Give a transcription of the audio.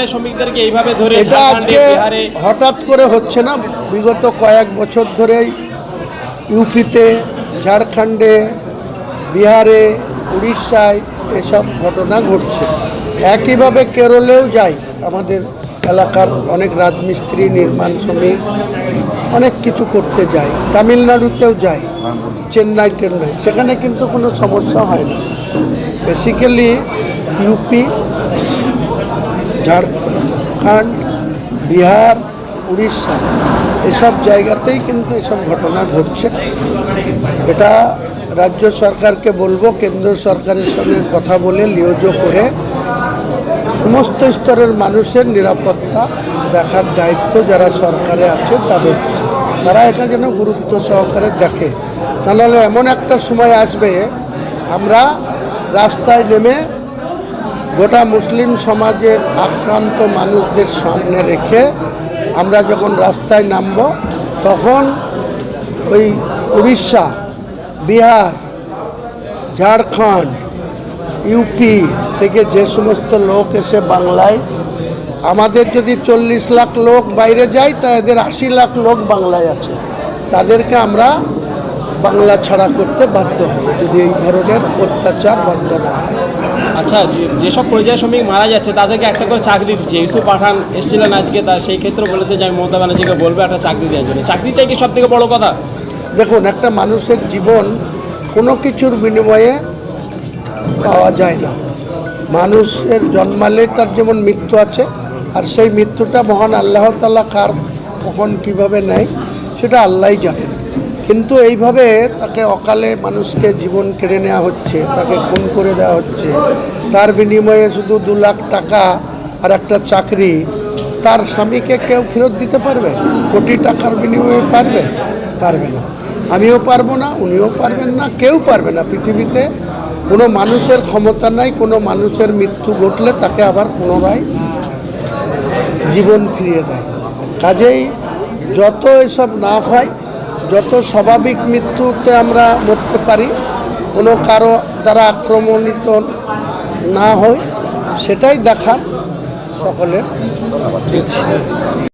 পরিযায়ী শ্রমিকদেরকে এইভাবে ধরে এটা আজকে হঠাৎ করে হচ্ছে না? বিগত কয়েক বছর ধরেই ইউপিতে ঝাড়খণ্ডে বিহারে উড়িষ্যায় এসব ঘটনা ঘটছে। একইভাবে কেরলেও যায় আমাদের এলাকার অনেক রাজমিস্ত্রি নির্মাণ শ্রমিক অনেক কিছু করতে যায়। তামিলনাড়ুতেও যায় চেন্নাই টেন্নাই। সেখানে কিন্তু কোনো সমস্যা হয় না। বেসিক্যালি ইউপি ঝাড়খণ্ড, বিহার, উড়িষ্যা, এসব জায়গাতেই কিন্তু এসব ঘটনা ঘটছে। এটা রাজ্য সরকারকে বলব, কেন্দ্র সরকারের সঙ্গে কথা বলে, লিওজ করে সমস্ত স্তরের মানুষের নিরাপত্তা দেখার দায়িত্ব যারা সরকারে আছে তাদের। তারা এটা যেন গুরুত্ব সহকারে দেখে। তা নাহলে এমন একটা সময় আসবে, আমরা রাস্তায় নেমে গোটা মুসলিম সমাজের আক্রান্ত মানুষদের সামনে রেখে আমরা যখন রাস্তায় নামব, তখন ওই উড়িষ্যা, বিহার, ঝাড়খণ্ড, ইউপি থেকে যে সমস্ত লোক এসে বাংলায়, আমাদের যদি চল্লিশ লাখ লোক বাইরে যায়, তা এদের আশি লাখ লোক বাংলায় আছে। তাদেরকে আমরা বাংলা ছাড়া করতে বাধ্য হবে, যদি এই ধরনের অত্যাচার বন্ধ না হয়। আচ্ছা যেসব পরিযায়ী শ্রমিক মারা যাচ্ছে, তাদেরকে একটা করে চাকরি দিচ্ছে। ইউসুফ পাঠান এসেছিলেন আজকে, তা সেই ক্ষেত্রে বলেছে যে আমি মমতা ব্যানার্জিকে বলব একটা চাকরি দেওয়ার জন্য। চাকরিটাই কি সব থেকে বড় কথা? দেখুন, একটা মানুষের জীবন কোনো কিছুর বিনিময়ে পাওয়া যায় না। মানুষের জন্মালে তার যেমন মৃত্যু আছে, আর সেই মৃত্যুটা মহান আল্লাহ তালা কার, কখন, কীভাবে নেয়, সেটা আল্লাহই জানেন। কিন্তু এইভাবে তাকে অকালে মানুষকে জীবন কেড়ে নেওয়া হচ্ছে, তাকে খুন করে দেওয়া হচ্ছে। তার বিনিময়ে শুধু দু লাখ টাকা আর একটা চাকরি, তার স্বামীকে কেউ ফেরত দিতে পারবে? কোটি টাকার বিনিময়ে পারবে? পারবে না। আমিও পারব না, উনিও পারবেন না, কেউ পারবে না পৃথিবীতে। কোনো মানুষের ক্ষমতা নাই, কোনো মানুষের মৃত্যু ঘটলে তাকে আবার পুনরায় জীবন ফিরিয়ে দেয়। কাজেই যত এসব না হয় যত স্বাভাবিক মৃত্যুতে আমরা মরতে পারি, কোনো কারও দ্বারা আক্রমণিত না হয়, সেটাই দেখার সকলের